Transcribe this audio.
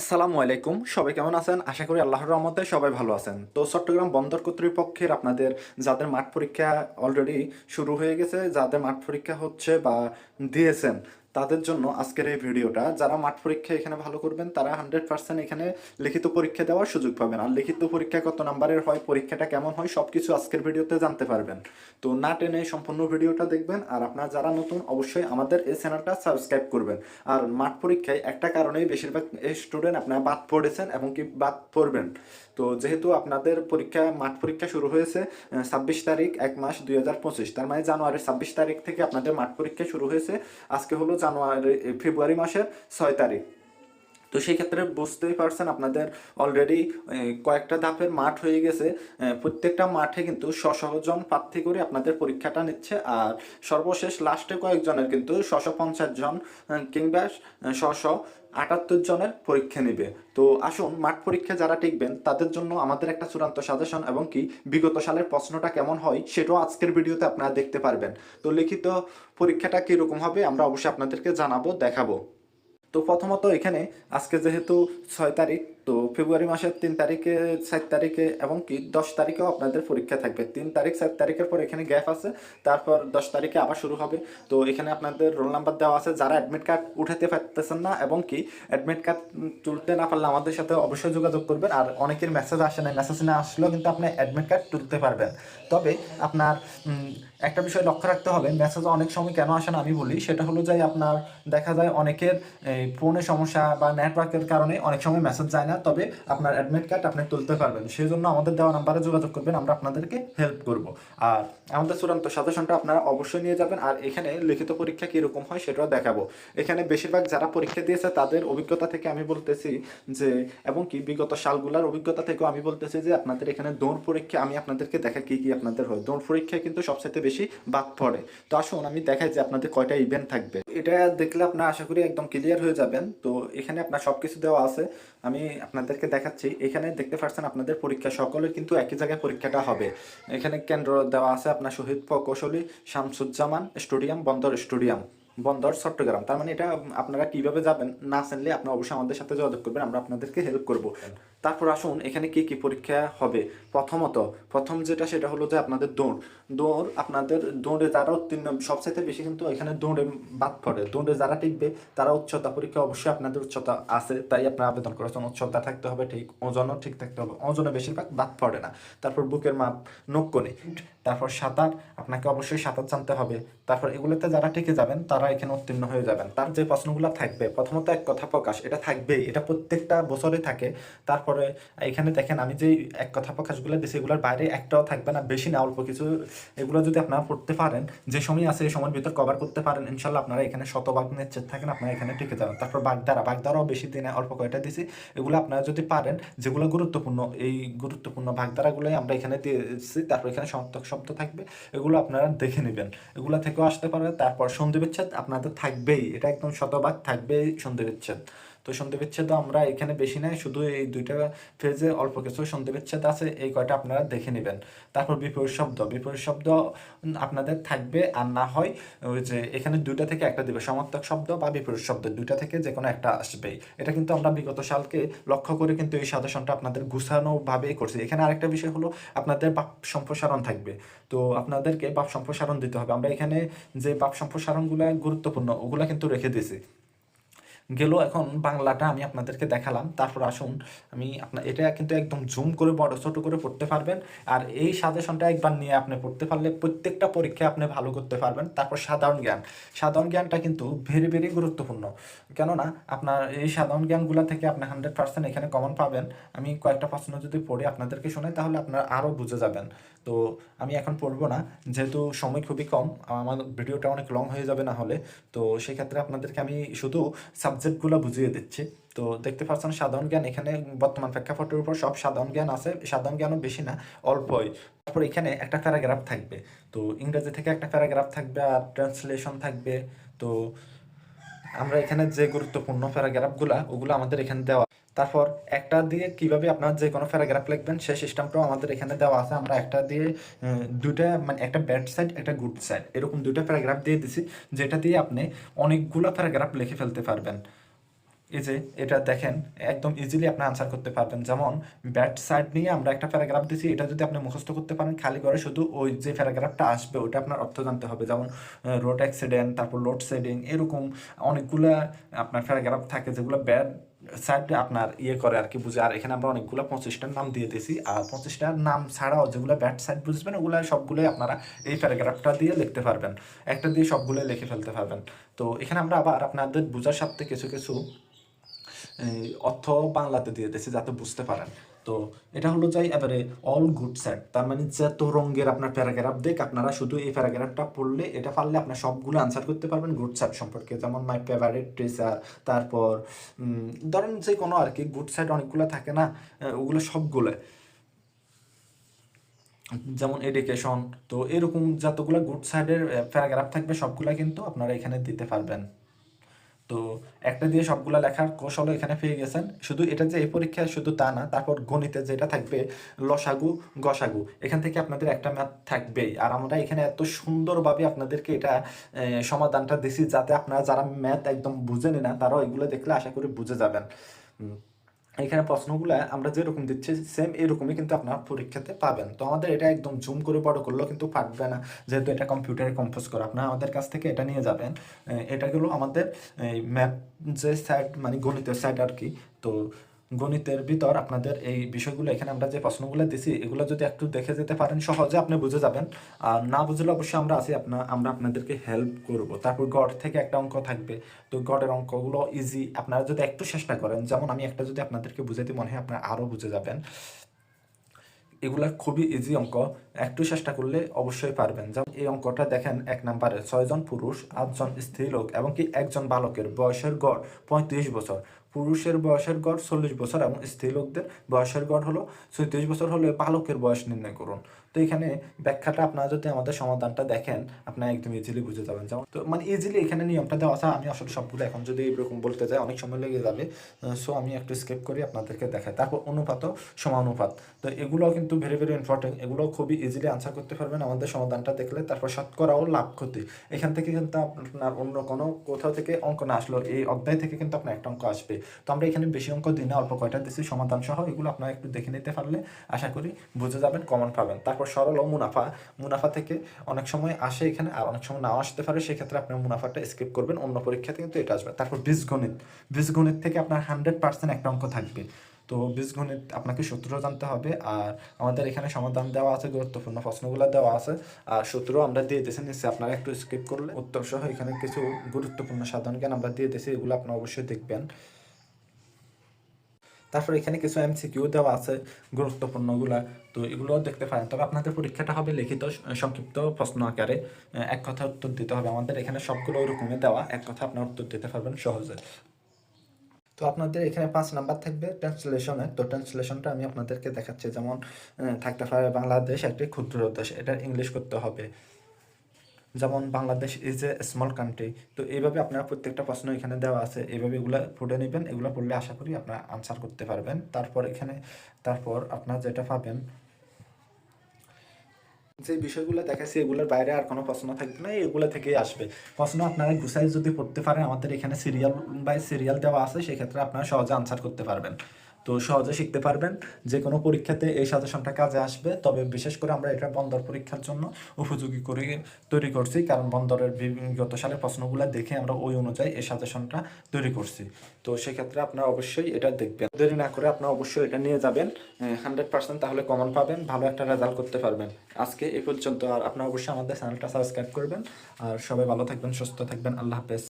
আসসালামু আলাইকুম। সবাই কেমন আছেন? আশা করি আল্লাহর রহমতে সবাই ভালো আছেন। তো চট্টগ্রাম বন্দর কর্তৃপক্ষের আপনাদের যাদের মাঠ পরীক্ষা অলরেডি শুরু হয়ে গেছে, যাদের মাঠ পরীক্ষা হচ্ছে বা দিয়েছেন তাদের জন্য আজকের এই ভিডিওটা, যারা মাঠ পরীক্ষা এখানে ভালো করবেন, তারা হান্ড্রেড পার্সেন্ট এখানে লিখিত পরীক্ষা দেওয়ার সুযোগ পাবেন। আর লিখিত পরীক্ষা কত নাম্বারের হয়, পরীক্ষাটা কেমন হয় সব কিছু আজকের ভিডিওতে জানতে পারবেন। তো না টেনে সম্পূর্ণ ভিডিওটা দেখবেন, আর আপনারা যারা নতুন, অবশ্যই আমাদের এই চ্যানেলটা সাবস্ক্রাইব করবেন। আর মাঠ পরীক্ষায় একটা কারণেই বেশিরভাগ স্টুডেন্ট আপনারা বাদ পড়েছেন এবং কি বাদ পড়বেন। তো যেহেতু আপনাদের পরীক্ষা, মাঠ পরীক্ষা শুরু হয়েছে ছাব্বিশ তারিখ, এক মাস দুই হাজার পঁচিশ। তার মানে জানুয়ারির ছাব্বিশ তারিখ থেকে আপনাদের মাঠ পরীক্ষা শুরু হয়েছে। আজকে হলো জানুয়ারি ফেব্রুয়ারি মাসের ছয় তারিখ। তো সেই ক্ষেত্রে বুঝতেই পারছেন আপনাদের অলরেডি কয়েকটা ধাপের মাঠ হয়ে গেছে। প্রত্যেকটা মাঠে কিন্তু জন প্রার্থী করে আপনাদের পরীক্ষাটা নিচ্ছে। আর সর্বশেষ লাস্টে কয়েকজনের কিন্তু ছশো পঞ্চাশ জন কিংবা ছশো আটাত্তর জনের পরীক্ষা নেবে। তো আসুন, মাঠ পরীক্ষা যারা টিকবেন, তাদের জন্য আমাদের একটা চূড়ান্ত সাজেশন এবং কি বিগত সালের প্রশ্নটা কেমন হয় সেটাও আজকের ভিডিওতে আপনারা দেখতে পারবেন। তো লিখিত পরীক্ষাটা কীরকম হবে আমরা অবশ্যই আপনাদেরকে জানাব, দেখাবো। তো প্রথমত এখানে আজকে যেহেতু ছয় তারিখ, তো ফেব্রুয়ারি মাসের তিন তারিখে, সাত তারিখে এবং কি দশ তারিখেও আপনাদের পরীক্ষা থাকবে। তিন তারিখ, সাত তারিখের পর এখানে গ্যাপ আছে, তারপর দশ তারিখে আবার শুরু হবে। তো এখানে আপনাদের রোল নাম্বার দেওয়া আছে, যারা অ্যাডমিট কার্ড উঠাতে পারতেছেন না এবং কি অ্যাডমিট কার্ড তুলতে না পারলে আমাদের সাথে অবশ্যই যোগাযোগ করবেন। আর অনেকের মেসেজ আসে না মেসেজ না আসলেও কিন্তু আপনি অ্যাডমিট কার্ড তুলতে পারবেন। তবে আপনার একটা বিষয় লক্ষ্য রাখতে হবে মেসেজ অনেক সময় কেন আসে না আমি বলি, সেটা হলো যে আপনার দেখা যায় অনেকের ফোনে সমস্যা বা নেটওয়ার্কের কারণে অনেক সময় মেসেজ যায় না, তবে আপনার অ্যাডমিট কার্ড আপনি তুলতে পারবেন। সেই জন্য আমাদের দেওয়া নাম্বারে যোগাযোগ করবেন, আমরা আপনাদেরকে হেল্প করব। আর আমাদের চূড়ান্ত সাজেশনটা আপনারা অবশ্যই নিয়ে যাবেন, আর এখানে লিখিত পরীক্ষা কীরকম হয় সেটাও দেখাবো। এখানে বেশিরভাগ যারা পরীক্ষা দিয়েছে, তাদের অভিজ্ঞতা থেকে আমি বলতেছি যে, এবং কি বিগত সালগুলার অভিজ্ঞতা থেকেও আমি বলতেছি যে, আপনাদের এখানে দৌড় পরীক্ষা, আমি আপনাদেরকে দেখা কি কি আপনাদের হয়। দৌড় পরীক্ষায় কিন্তু সবচেয়ে বেশি বাদ পড়ে। তো আসুন, আমি দেখাই যে আপনাদের কয়টা ইভেন্ট থাকবে। এটা দেখলে আপনার আশা করি একদম ক্লিয়ার হয়ে যাবেন। তো এখানে আপনার সব কিছু দেওয়া আছে। আমি আপনাদেরকে দেখাচ্ছি। এখানে দেখতে পাচ্ছেন আপনাদের পরীক্ষা। সকলের কিন্তু একই জায়গায় পরীক্ষাটা হবে। এখানে কেন্দ্র দেওয়া আছে আপনার শহীদ প্রকৌশলী শামসুজ্জামান স্টেডিয়াম, বন্দর স্টেডিয়াম, বন্দর চট্টগ্রাম। তার মানে এটা আপনারা কীভাবে যাবেন না জানলে আপনি অবশ্যই আমাদের সাথে যোগাযোগ করবেন। আমরা আপনাদেরকে হেল্প করব। তারপর আসুন, এখানে কি কি পরীক্ষা হবে? প্রথমত, প্রথম যেটা সেটা হলো যে আপনাদের দৌড়। দৌড় আপনাদের, দৌড়ে যারা উত্তীর্ণ, সবচাইতে বেশি কিন্তু এখানে দৌড়ে বাদ পড়ে। দৌড়ে যারা টিকবে, তারা উচ্চতা পরীক্ষা অবশ্যই আপনাদের উচ্চতা আছে, তাই আপনার আবেদন করেছেন উচ্চতা থাকতে হবে, ঠিক, ওজনও ঠিক থাকতে হবে। ওজনে বেশিরভাগ বাদ পড়ে না। তারপর বুকের মাপ নক্কনি তারপর সাঁতার, আপনাকে অবশ্যই সাঁতার জানতে হবে। তারপর এগুলোতে যারা টিকে যাবেন, তারা এখানে উত্তীর্ণ হয়ে যাবেন। তার যে প্রশ্নগুলো থাকবে, প্রথমত এক কথা প্রকাশ, এটা থাকবেই, এটা প্রত্যেকটা বছরে থাকে। তারপরে এখানে দেখেন, আমি যে এক কথা প্রকাশগুলো দিচ্ছি এগুলোর বাইরে একটাও থাকবে না, বেশি না, অল্প কিছু। এগুলো যদি আপনারা পড়তে পারেন, যে সময় আছে, এই সময়ের ভিতর কভার করতে পারেন ইনশাল্লাহ আপনারা এখানে শতভাগ নিশ্চিত থাকেন, আপনারা এখানে টিকে যাবেন। তারপর বাগদারা বাগদারাও বেশি দিনে অল্প কয়টা দিছি। এগুলো আপনারা যদি পারেন, যেগুলো গুরুত্বপূর্ণ, এই গুরুত্বপূর্ণ বাগদারাগুলোই আমরা এখানে দিয়েছি, তারপর এখানে সমর্থক শব্দ থাকবে, এগুলো আপনারা দেখে নেবেন। এগুলো থেকেও আসতে পারে, তারপর সন্ধি বিচ্ছেদ আপনাদের থাকবেই। এটা একদম শতভাগ থাকবেই সন্ধি বিচ্ছেদ তো সন্ধি বিচ্ছেদ আমরা এখানে বেশি নাই, শুধু এই দুইটা ফেজে অল্প কিছু সন্ধি বিচ্ছেদ আছে, এই কয়টা আপনারা দেখে নেবেন। তারপর বিপরীত শব্দ বিপরীত শব্দ আপনাদের থাকবে আর না হয় ওই যে এখানে দুইটা থেকে একটা দিবে সমার্থক শব্দ বা বিপরীত শব্দ, দুইটা থেকে যে কোনো একটা আসবেই। এটা কিন্তু আমরা বিগত সালকে লক্ষ্য করে কিন্তু এই সাজেশনটা আপনাদের গুছানো ভাবেই করছি। এখানে আরেকটা বিষয় হলো আপনাদের বাপ সম্প্রসারণ থাকবে। তো আপনাদেরকে বাপ সম্প্রসারণ দিতে হবে। আমরা এখানে যে বাপ সম্প্রসারণগুলো গুরুত্বপূর্ণ, ওগুলো কিন্তু রেখে দিয়েছি। গেল, এখন বাংলাটা আমি আপনাদেরকে দেখালাম। তারপর আসুন, আমি আপনার এটা কিন্তু একদম জুম করে বড়, ছোট করে পড়তে পারবেন। আর এই সাজেশনটা একবার নিয়ে আপনি পড়তে পারলে প্রত্যেকটা পরীক্ষায় আপনি ভালো করতে পারবেন। তারপর সাধারণ জ্ঞান। সাধারণ জ্ঞানটা কিন্তু ভেরি ভেরি গুরুত্বপূর্ণ। কেননা, আপনার এই সাধারণ জ্ঞানগুলো থেকে আপনি হান্ড্রেড পার্সেন্ট এখানে কমন পাবেন। আমি কয়েকটা প্রশ্ন যদি পড়ে আপনাদেরকে শোনাই তাহলে আপনারা আরও বুঝে যাবেন। তো আমি এখন পড়ব না, যেহেতু সময় খুবই কম, আমার ভিডিওটা অনেক লং হয়ে যাবে না হলে। তো সেক্ষেত্রে আপনাদেরকে আমি শুধু সাবজেক্টগুলো বুঝিয়ে দিচ্ছি। তো দেখতে পাচ্ছেন সাধারণ জ্ঞান এখানে বর্তমান প্রেক্ষাপটের উপর সব সাধারণ জ্ঞান আছে। সাধারণ জ্ঞানও বেশি না, অল্পই। তারপর এখানে একটা প্যারাগ্রাফ থাকবে। তো ইংরেজি থেকে একটা প্যারাগ্রাফ থাকবে আর ট্রান্সলেশন থাকবে। তো আমরা এখানে যে গুরুত্বপূর্ণ প্যারাগ্রাফগুলো, ওগুলো আমাদের এখানে দেওয়া তারপর একটা দিয়ে কীভাবে আপনার যে কোনো প্যারাগ্রাফ লিখবেন, সেই সিস্টেমটাও আমাদের এখানে দেওয়া আছে। আমরা একটা দিয়ে দুইটা মানে একটা ব্যাড সাইড একটা গুড সাইড এরকম দুইটা প্যারাগ্রাফ দিয়ে দিছি, যেটা দিয়ে আপনি অনেকগুলো প্যারাগ্রাফ লিখে ফেলতে পারবেন। এই যে, এটা দেখেন, একদম ইজিলি আপনি আনসার করতে পারবেন। যেমন ব্যাট সাইড নিয়ে আমরা একটা প্যারাগ্রাফ দিছি, এটা যদি আপনি মুখস্থ করতে পারেন, খালি করে শুধু ওই যে প্যারাগ্রাফটা আসবে, ওইটা আপনার অর্থ জানতে হবে। যেমন রোড অ্যাক্সিডেন্ট তারপর লোড শেডিং এরকম অনেকগুলা আপনার প্যারাগ্রাফ থাকে, যেগুলো ব্যাড সাইড আপনার ইয়ে করে আর কি বুঝে। আর এখানে আমরা অনেকগুলো পঁচিশটার নাম দিয়ে দিয়েছি। আর পঁচিশটার নাম ছাড়াও যেগুলো ব্যাড সাইড বুঝবেন, ওগুলো সবগুলোই আপনারা এই প্যারাগ্রাফটা দিয়ে লিখতে পারবেন। একটা দিয়ে সবগুলোই লিখে ফেলতে পারবেন। তো এখানে আমরা আবার আপনাদের বোঝার সাথে কিছু কিছু অর্থ বাংলাতে দিয়ে দিয়েছি যাতে বুঝতে পারেন। তো এটা হলো যাই এবারে অল গুড সেট তার মানে যত রঙের আপনার প্যারাগ্রাফ দেখ, আপনারা শুধু এই প্যারাগ্রাফটা পড়লে এটা পারলে আপনার সবগুলো আনসার করতে পারবেন গুড সেট সম্পর্কে। যেমন মাই ফেভারিট টিচার তারপর ধরেন যে কোনো আর কি গুড সেট অনেকগুলো থাকে না ওগুলো সবগুলো। যেমন এডুকেশন তো এরকম যতগুলো গুড সাইডের প্যারাগ্রাফ থাকবে সবগুলা কিন্তু আপনারা এখানে দিতে পারবেন। তো একটা দিয়ে সবগুলো লেখার কৌশলও এখানে পেয়ে গেছেন। শুধু এটা যে এই পরীক্ষায় শুধু তা না, তারপর গণিতে যেটা থাকবে লসাগু, গসাগু, এখান থেকে আপনাদের একটা ম্যাথ থাকবেই। আর আমরা এখানে এত সুন্দরভাবে আপনাদেরকে এটা সমাধানটা দিছি যাতে আপনারা যারা ম্যাথ একদম বুঝেনি না, তারাও এগুলো দেখলে আশা করি বুঝে যাবেন। এখানে প্রশ্নগুলো আমরা যেরকম দিচ্ছি সেম এরকমই কিন্তু আপনার পরীক্ষাতে পাবেন। তো আমাদের এটা একদম জুম করে বড় করলেও কিন্তু পারবে না, যেহেতু এটা কম্পিউটারে কম্পোজ করা। আপনারা আমাদের কাছ থেকে এটা নিয়ে যাবেন। এটাগুলো আমাদের ম্যাপ যে সাইড মানে গণিতের সাইড আর কি। তো গণিতের ভিতর আপনাদের এই বিষয়গুলো, এখানে আমরা যে প্রশ্নগুলো দিছি, এগুলো যদি একটু দেখে যেতে পারেন, সহজে আপনি বুঝে যাবেন। আর না বুঝলে অবশ্যই আমরা আছি আপনার আমরা আপনাদেরকে হেল্প করব। তারপর গড় থেকে একটা অঙ্ক থাকবে। তো গড়ের অঙ্কগুলো ইজি আপনারা যদি একটু চেষ্টা করেন, যেমন আমি একটা যদি আপনাদেরকে বুঝাইতে মনে হয়, আপনারা আরও বুঝে যাবেন। এগুলা খুবই ইজি অঙ্ক, একটু চেষ্টা করলে অবশ্যই পারবেন। যেমন এই অঙ্কটা দেখেন, এক নম্বরে ছয়জন পুরুষ, আটজন স্ত্রীলোক এবং কি একজন বালকের বয়সের গড় পঁয়ত্রিশ বছর। পুরুষের বয়সের গড় চল্লিশ বছর এবং স্ত্রীলোকদের বয়সের গড় হলো ছত্রিশ বছর হলে বালকের বয়স নির্ণয় করুন। তো এখানে ব্যাখ্যাটা আপনারা যদি আমাদের সমাধানটা দেখেন, আপনারা একদম ইজিলি বুঝে যাবেন। যেমন, তো মানে ইজিলি এখানে নিয়মটা দেওয়া আছে আমি আসলে সবগুলো এখন যদি এরকম বলতে যাই, অনেক সময় লেগে যাবে। সো আমি একটু স্কেপ করি আপনাদেরকে দেখাই। তারপর অনুপাতও সমানুপাত। তো এগুলো কিন্তু ভেরি ভেরি ইম্পর্টেন্ট এগুলো খুবই ইজিলি আনসার করতে পারবেন আমাদের সমাধানটা দেখলে। তারপর শতকরাও লাভ ক্ষতি। এখান থেকে কিন্তু আপনার অন্য কোনো কোথাও থেকে অঙ্ক না আসলো এই অধ্যায় থেকে কিন্তু আপনার একটা অঙ্ক আসবে। তো আমরা এখানে বেশি অঙ্ক দিই না, অল্প কয়টা দিচ্ছি সমাধান সহ এগুলো আপনারা একটু দেখে নিতে পারলে আশা করি বুঝে যাবেন কমন পাবেন। তারপর সরল ও মুনাফা। মুনাফা থেকে অনেক সময় আসে এখানে, আর অনেক সময় নাও আসতে পারে, সেক্ষেত্রে আপনার মুনাফাটা স্কিপ করবেন, অন্য পরীক্ষাতে কিন্তু এটা আসবে। তারপর বীজগণিত। বীজগণিত থেকে আপনার হান্ড্রেড পার্সেন্ট একটা অঙ্ক থাকবে। তো বীজগণিত আপনাকে সূত্র জানতে হবে, আর আমাদের এখানে সমাধান দেওয়া আছে, গুরুত্বপূর্ণ প্রশ্নগুলো দেওয়া আছে, আর সূত্র আমরা দিয়ে দিয়েছি নিশ্চয়ই আপনারা একটু স্কিপ করলে। উত্তর সহ এখানে কিছু গুরুত্বপূর্ণ সাধারণ জ্ঞান আমরা দিয়ে দিয়েছি, এগুলো আপনারা অবশ্যই দেখবেন। তারপর এখানে কিছু এমসিকিউ দেওয়া আছে, গুরুত্বপূর্ণগুলা। তো এগুলো দেখতে পারেন। তবে আপনাদের পরীক্ষাটা হবে লিখিত সংক্ষিপ্ত প্রশ্ন আকারে। এক কথা উত্তর দিতে হবে। আমাদের এখানে সবগুলো ওরকমই দেওয়া। এক কথা আপনার উত্তর দিতে পারবেন সহজে। তো আপনাদের এখানে পাঁচ নাম্বার থাকবে ট্রান্সলেশনে। তো ট্রান্সলেশনটা আমি আপনাদেরকে দেখাচ্ছি। যেমন থাকতে পারে বাংলাদেশ, একটি ক্ষুদ্র দেশ। এটা ইংলিশ করতে হবে। যেমন Bangladesh is a small country তো এইভাবে আপনারা প্রত্যেকটা প্রশ্ন এখানে দেওয়া আছে। এইভাবে এগুলো পড়ে নেবেন, এগুলো পড়লে আশা করি আপনারা আনসার করতে পারবেন। তারপর এখানে, তারপর আপনারা যেটা পাবেন, যে বিষয়গুলো দেখাচ্ছি এগুলোর বাইরে আর কোনো প্রশ্ন থাকবে না, এগুলো থেকেই আসবে। প্রশ্ন আপনারা গুছাই যদি পড়তে পারেন, আমাদের এখানে সিরিয়াল বাই সিরিয়াল দেওয়া আছে, সেক্ষেত্রে আপনারা সহজে আনসার করতে পারবেন। তো সহজে শিখতে পারবেন। যে কোনো পরীক্ষাতে এই সাজেশনটা কাজে আসবে। তবে বিশেষ করে আমরা এটা বন্দর পরীক্ষার জন্য উপযোগী করে তৈরি করছি। কারণ বন্দরের বিগত সালের প্রশ্নগুলো দেখে আমরা ওই অনুযায়ী এই সাজেশনটা তৈরি করছি। তো সেক্ষেত্রে আপনারা অবশ্যই এটা দেখবেন। দেরি না করে আপনারা অবশ্যই এটা নিয়ে যাবেন। হান্ড্রেড পার্সেন্ট তাহলে কমন পাবেন, ভালো একটা রেজাল্ট করতে পারবেন। আজকে এই পর্যন্ত আর আপনারা অবশ্যই আমাদের চ্যানেলটা সাবস্ক্রাইব করবেন। আর সবাই ভালো থাকবেন, সুস্থ থাকবেন। আল্লাহ হাফেজ।